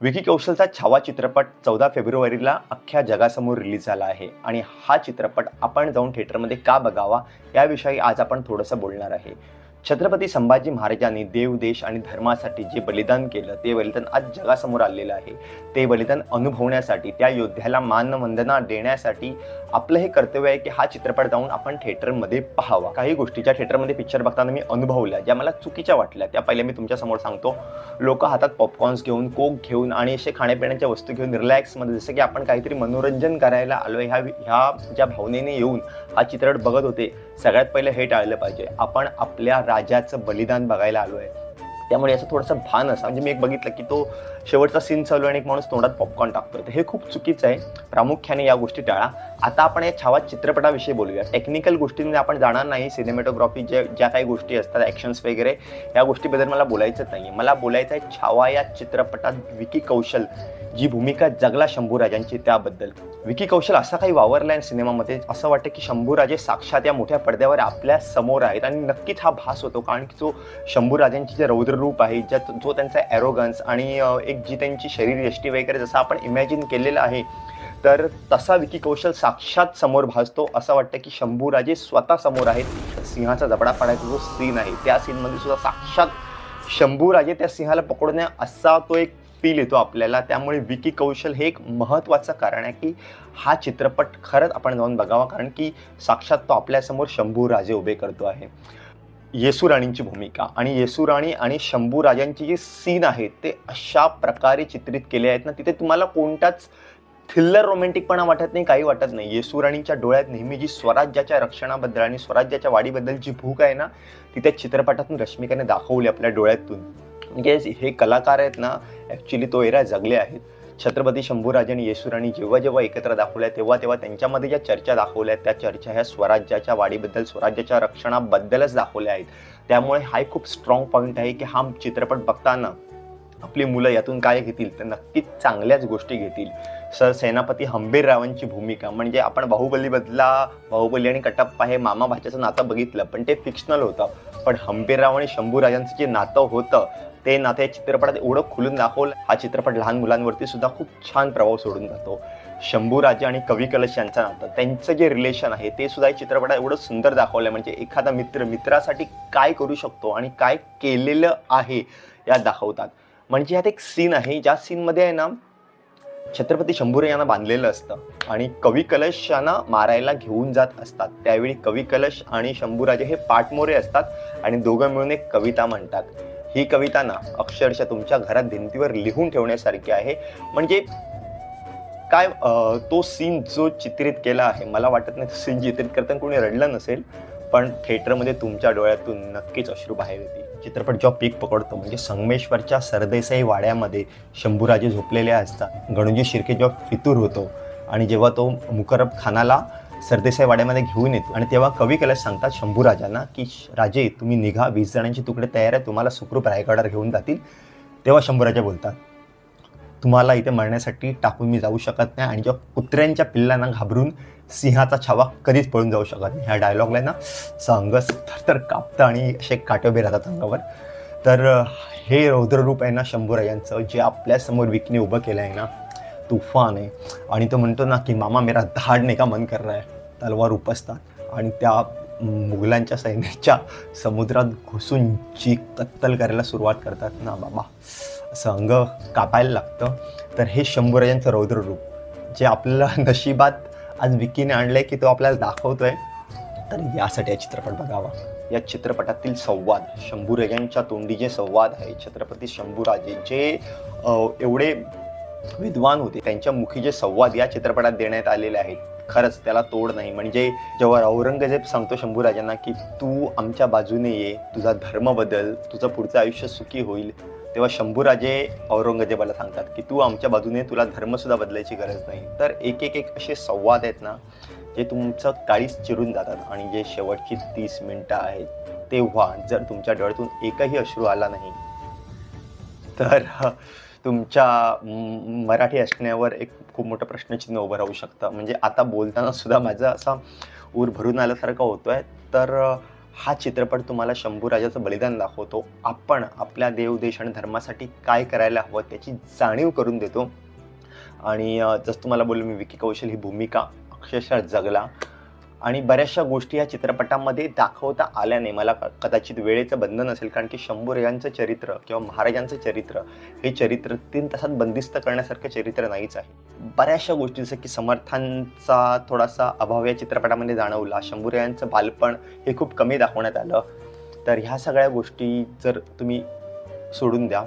विकी कौशलचा छावा चित्रपट चौदा फेब्रुवारीला अख्ख्या जगासमोर रिलीज झाला आहे. आणि हा चित्रपट आपण जाऊन थिएटरमध्ये का बघावा याविषयी आज आपण थोडंसं बोलणार आहे. छत्रपती संभाजी महाराजांनी देव देश आणि धर्मासाठी जे बलिदान केलं ते बलिदान आज जगासमोर आलेलं आहे. ते बलिदान अनुभवण्यासाठी त्या योद्ध्याला मानवंदना देण्यासाठी आपलं हे कर्तव्य आहे की हा चित्रपट जाऊन आपण थिएटरमध्ये पाहावा. काही गोष्टीच्या थिएटरमध्ये पिक्चर बघताना मी अनुभवल्या ज्या मला चुकीच्या वाटल्या. त्या पहिल्या मी तुमच्यासमोर सांगतो. लोक हातात पॉपकॉर्न्स घेऊन कोक घेऊन आणि असे खाण्यापिण्याच्या वस्तू घेऊन रिलॅक्समध्ये जसं की आपण काहीतरी मनोरंजन करायला आलो ह्या ह्या ज्या भावनेने येऊन हा चित्रपट बघत होते सगळ्यात पहिलं हे टाळलं पाहिजे. आपण आपल्या राजाचं बलिदान बघायला आलो आहे त्यामुळे याचा थोडंसं भान असा. म्हणजे मी एक बघितलं की तो शेवटचा सीन चालू आहे आणि एक माणूस तोंडात पॉपकॉर्न टाकतोय. तर हे खूप चुकीचं आहे. प्रामुख्याने या गोष्टी टाळा. आता आपण या छावा चित्रपटाविषयी बोलूया टेक्निकल गोष्टींमध्ये आपण जाणार नाही. सिनेमॅटोग्राफी ज्या ज्या काही गोष्टी असतात ॲक्शन्स वगैरे या गोष्टीबद्दल मला बोलायचंच नाही मला बोलायचं आहे छावा या चित्रपटात विकी कौशल जी भूमिका जगला शंभूराजांची त्याबद्दल. विकी कौशल असा काही वावरला आहे सिनेमामध्ये. असं वाटतं की शंभूराजे साक्षात या मोठ्या पडद्यावर आपल्यासमोर आहेत. आणि नक्कीच हा भास होतो. कारण की जो शंभूराजांची जे रौद्र रूप आहे ज्यात जो त्यांचा ॲरोगन्स आणि एक जी त्यांची शरीरयष्टी वगैरे जसं आपण इमॅजिन केलेलं आहे तर तसा विकी कौशल साक्षात समोर भासतो. असं वाटतं की शंभूराजे स्वतः समोर आहेत. सिंहाचा जबडा पाडायचा जो सीन आहे त्या सीनमध्ये सुद्धा साक्षात शंभूराजे त्या सिंहाला पकडण्या असा तो एक फील येतो आपल्याला. त्यामुळे विकी कौशल हे एक महत्त्वाचं कारण आहे की हा चित्रपट खरंच आपण जाऊन बघावा कारण की साक्षात तो आपल्यासमोर शंभू राजे उभे करतो आहे. येसुराणींची भूमिका. आणि येसुराणी आणि शंभू राजांची जी सीन आहेत ते अशा प्रकारे चित्रित केले आहेत ना तिथे तुम्हाला कोणताच थिल्लर रोमॅन्टिकपणा वाटत नाही काही वाटत नाही. येसुराणींच्या डोळ्यात नेहमी जी स्वराज्याच्या रक्षणाबद्दल आणि स्वराज्याच्या वाढीबद्दल जी भूक आहे ना ती त्या चित्रपटातून रश्मिकाने दाखवली आपल्या डोळ्यातून. म्हणजे हे कलाकार आहेत ना ॲक्च्युली तो एरा जगले आहेत. छत्रपती शंभूराजे आणि येसुराणी जेव्हा जेव्हा एकत्र दाखवल्या तेव्हा तेव्हा त्यांच्यामध्ये ज्या चर्चा दाखवल्या आहेत त्या चर्चा ह्या स्वराज्याच्या वाढीबद्दल स्वराज्याच्या रक्षणाबद्दलच दाखवल्या आहेत. त्यामुळे हा खूप स्ट्रॉंग पॉईंट आहे की हा चित्रपट बघताना आपली मुलं यातून काय घेतील तर नक्कीच चांगल्याच गोष्टी घेतील. सर सेनापती हंबीररावांची भूमिका म्हणजे आपण बाहुबलीबदला बाहुबली आणि कटप्पा हे मामा भाच्याचं नातं बघितलं पण ते फिक्शनल होतं. पण हंबीरराव आणि शंभूराजांचं जे नातं होतं ते नाते या चित्रपटात एवढं खुलून दाखवलं हा चित्रपट लहान मुलांवरती सुद्धा खूप छान प्रभाव सोडून जातो. शंभूराजे आणि कवी कलश यांचं नातं त्यांचं जे रिलेशन आहे ते सुद्धा या चित्रपटात एवढं सुंदर दाखवलं म्हणजे एखादा मित्र मित्रासाठी काय करू शकतो आणि काय केलेलं आहे यात दाखवतात. म्हणजे ह्यात एक सीन आहे ज्या सीनमध्ये आहे ना छत्रपती शंभूरे यांना बांधलेलं असतं आणि कवी कलश यांना मारायला घेऊन जात असतात. त्यावेळी कवी कलश आणि शंभूराजे हे पाठमोरे असतात आणि दोघं मिळून एक कविता म्हणतात. ही कविता ना अक्षरशः तुमच्या घरात भिंतीवर लिहून ठेवण्यासारखी आहे. म्हणजे काय तो सीन जो चित्रित केला आहे मला वाटत नाही तो सीन चित्रित करताना कोणी रडलं नसेल पण थिएटरमध्ये तुमच्या डोळ्यातून नक्कीच अश्रू बाहेर येतील. चित्रपट जेव्हा पीक पकडतो म्हणजे संगमेश्वरच्या सरदेसाई वाड्यामध्ये शंभूराजे झोपलेले असतात गणूजी शिर्के जेव्हा फितूर होतो आणि जेव्हा तो मुकरब खानाला सरदेसाई वाड्यामध्ये घेऊन येतो. आणि तेव्हा कवी कलश सांगतात शंभूराजांना की राजे तुम्ही निघा वीस जणांची तुकडे तयार आहे तुम्हाला सुखरूप रायगडावर घेऊन जातील. तेव्हा शंभूराजा बोलतात तुम्हाला इथे मरण्यासाठी टाकून मी जाऊ शकत नाही आणि जेव्हा कुत्र्यांच्या पिल्लांना घाबरून सिंहाचा छावा कधीच पळून जाऊ शकत नाही. ह्या डायलॉगला ना सांगस तर कापतं आणि असे काटोबे राहतात अंगावर. तर हे रौद्ररूप आहे ना शंभूराजांचं जे आपल्यासमोर विकने उभं केलं आहे ना तुफान आहे. आणि तो म्हणतो ना की मामा मेरा धाडने का मन कर रहा है. तलवार उपसतात आणि त्या मुघलांच्या सैन्याच्या समुद्रात घुसून जी कत्तल करायला सुरुवात करतात. ना बाबा असं अंग कापायला लागतं. तर हे शंभूराजांचं रौद्ररूप जे आपल्याला नशिबात आज विकीने आणलं आहे की तो आपल्याला दाखवतोय. तर यासाठी हा चित्रपट बघावा. या चित्रपटातील संवाद शंभूराजांच्या तोंडी जे संवाद आहे. छत्रपती शंभूराजे जे एवढे विद्वान होते त्यांच्या मुखी जे संवाद या चित्रपटात देण्यात आलेले आहेत. खरंच त्याला तोड नाही. म्हणजे जेव्हा औरंगजेब सांगतो शंभूराजांना की तू आमच्या बाजूने ये तुझा धर्म बदल तुझं पुढचं आयुष्य सुखी होईल तेव्हा शंभूराजे औरंगजेबाला सांगतात की तू आमच्या बाजूने तुला धर्मसुद्धा बदलायची गरज नाही. तर एक एक एक असे संवाद आहेत ना जे तुमचं काळीच चिरून जातात आणि जे शेवटची तीस मिनटं आहेत तेव्हा जर तुमच्या डोळ्यातून एकही अश्रू आला नाही तर तुमच्या मराठी असण्यावर एक खूप मोठं प्रश्नचिन्ह उभं राहू शकतं. म्हणजे आता बोलताना सुद्धा माझा असा ऊर भरून आल्यासारखा होतो आहे तर हा चित्रपट तुम्हाला शंभूराजाचं बलिदान दाखवतो. आपण आपल्या देव देश आणि धर्मासाठी काय करायला हवं त्याची जाणीव करून देतो. आणि जसं तुम्हाला बोललो मी विकी कौशल ही भूमिका अक्षरशः जगला. आणि बऱ्याचशा गोष्टी या चित्रपटामध्ये दाखवता आल्या नाही मला कदाचित वेळेचं बंधन असेल कारण की शंभूराजांचं चरित्र किंवा महाराजांचं चरित्र हे चरित्र तीन तासात बंदिस्त करण्यासारखं चरित्र नाहीच आहे. बऱ्याचशा गोष्टी जसं की समर्थांचा थोडासा अभाव या चित्रपटामध्ये जाणवला शंभूराजांचं बालपण हे खूप कमी दाखवण्यात आलं. तर ह्या सगळ्या गोष्टी जर तुम्ही सोडून द्या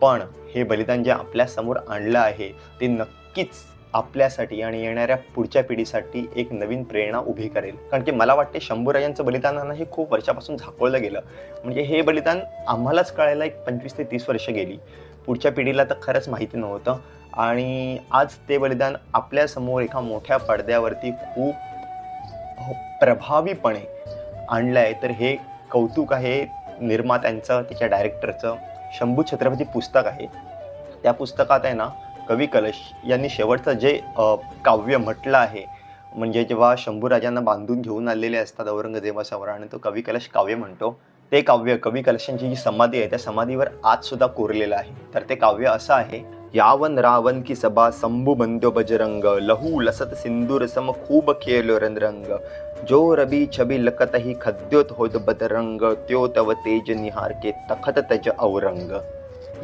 पण हे बलिदान जे आपल्यासमोर आणलं आहे ते नक्कीच आपल्यासाठी आणि येणाऱ्या पुढच्या पिढीसाठी एक नवीन प्रेरणा उभी करेल. कारण की मला वाटते शंभूराजांचं बलिदानानं हे खूप वर्षापासून झाकवलं गेलं. म्हणजे हे बलिदान आम्हालाच कळायला एक पंचवीस ते तीस वर्ष गेली. पुढच्या पिढीला तर खरंच माहिती नव्हतं. आणि आज ते बलिदान आपल्यासमोर एका मोठ्या पडद्यावरती खूप प्रभावीपणे आणलं आहे तर हे कौतुक आहे निर्मात्यांचं त्याच्या डायरेक्टरचं शंभू छत्रपती पुस्तक आहे. त्या पुस्तकात आहे ना कवी कलश यांनी शेवटचं जे काव्य म्हटलं आहे म्हणजे जेव्हा शंभूराजांना बांधून घेऊन आलेले असतात औरंगजेबासमोर आणि तो कवी कलश काव्य म्हणतो. ते काव्य कवी कलशांची जी समाधी आहे त्या समाधीवर आज सुद्धा कोरलेलं आहे. तर ते काव्य असं आहे यावन रावण की सभा संभू बंद्यो बजरंग लहू लसत सिंदूर सम खूब खेळलो रंग जो रबी छबी लकत ही खद्योत होत बदरंग त्यो तव तेज निहार के तखत तज औरंग.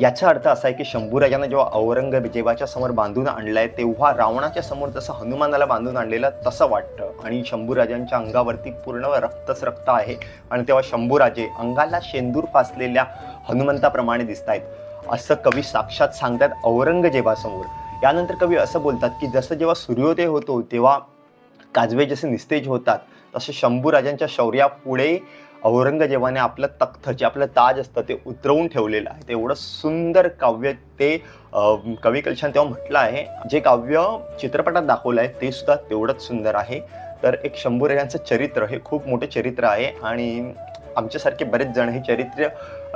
याचा अर्थ असा आहे की शंभूराजांना जेव्हा औरंगजेबाच्या समोर बांधून आणलाय तेव्हा रावणाच्या समोर जसं हनुमानाला बांधून आणलेलं तसं वाटतं. आणि शंभूराजांच्या अंगावरती पूर्ण रक्तच रक्त आहे. आणि तेव्हा शंभूराजे अंगाला शेंदूर फासलेल्या हनुमंताप्रमाणे दिसत आहेत असं कवी साक्षात सांगतात औरंगजेबासमोर. यानंतर कवी असं बोलतात की जसं जेव्हा सूर्योदय होतो तेव्हा काजवे जसे निस्तेज होतात तसे शंभूराजांच्या शौर्यापुढे औरंगजेबाने आपलं तख्त जे आपलं ताज असतं ते उतरवून ठेवलेलं आहे. ते एवढं सुंदर काव्य ते कवी कलशान तेव्हा म्हटलं आहे. जे काव्य चित्रपटात दाखवलं आहे ते सुद्धा तेवढंच सुंदर आहे. तर एक शंभूर यांचं चरित्र हे खूप मोठं चरित्र आहे. आणि आमच्यासारखे बरेच जण हे चरित्र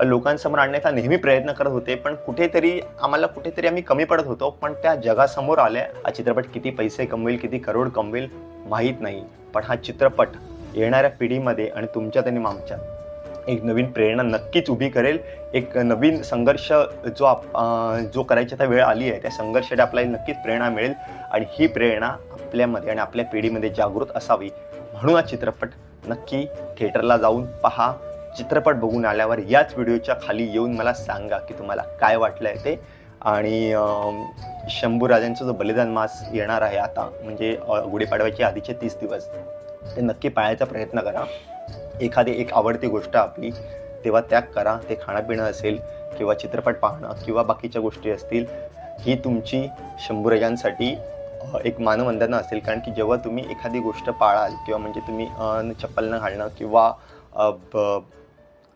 लोकांसमोर आणण्याचा नेहमी प्रयत्न करत होते. पण कुठेतरी आम्हाला कुठेतरी आम्ही कमी पडत होतो. पण त्या जगासमोर आल्या. हा चित्रपट किती पैसे कमवेल किती करोड कमवेल माहीत नाही. पण हा चित्रपट येणाऱ्या पिढीमध्ये आणि तुमच्यात आणि आमच्यात एक नवीन प्रेरणा नक्कीच उभी करेल. एक नवीन संघर्ष जो आप जो करायची आता वेळ आली आहे त्या संघर्षाने आपल्याला नक्कीच प्रेरणा मिळेल. आणि ही प्रेरणा आपल्यामध्ये आणि आपल्या पिढीमध्ये जागृत असावी म्हणून हा चित्रपट नक्की थिएटरला जाऊन पहा. चित्रपट बघून आल्यावर याच व्हिडिओच्या खाली येऊन मला सांगा की तुम्हाला काय वाटलं आहे ते. आणि शंभू शंभूराजांचा जो बलिदान मास येणार आहे आता म्हणजे गुढीपाडव्याच्या आधीचे तीस दिवस. ते नक्की पाळायचा प्रयत्न करा. एखादी एक आवडती गोष्ट आपली तेव्हा त्याग करा. ते खाणंपिणं असेल किंवा चित्रपट पाहणं किंवा बाकीच्या गोष्टी असतील ही तुमची शंभूरजांसाठी एक मानवंदना असेल. कारण की जेव्हा तुम्ही एखादी गोष्ट पाळाल किंवा म्हणजे तुम्ही चप्पल न घालणं किंवा ब-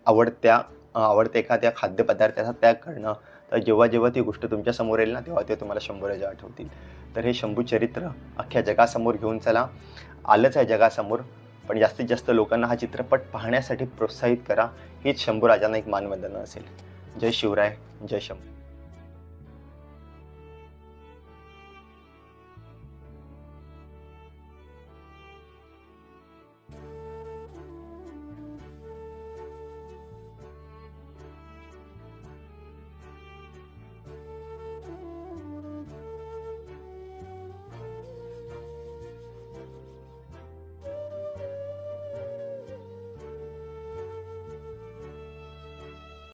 आवडत्या आवडत्या एखाद्या खाद्यपदार्थाचा त्याग करणं तर जेव्हा जेव्हा ती गोष्ट तुमच्यासमोर येईल ना तेव्हा ते तुम्हाला शंभूराजा आठवतील. तर हे शंभू चरित्र अख्ख्या जगासमोर घेऊन चला. आलंच आहे जगासमोर. पण जास्तीत जास्त लोकांना हा चित्रपट पाहण्यासाठी प्रोत्साहित करा. हीच शंभूराजांना एक मानवंदना असेल. जय शिवराय जय शंभू.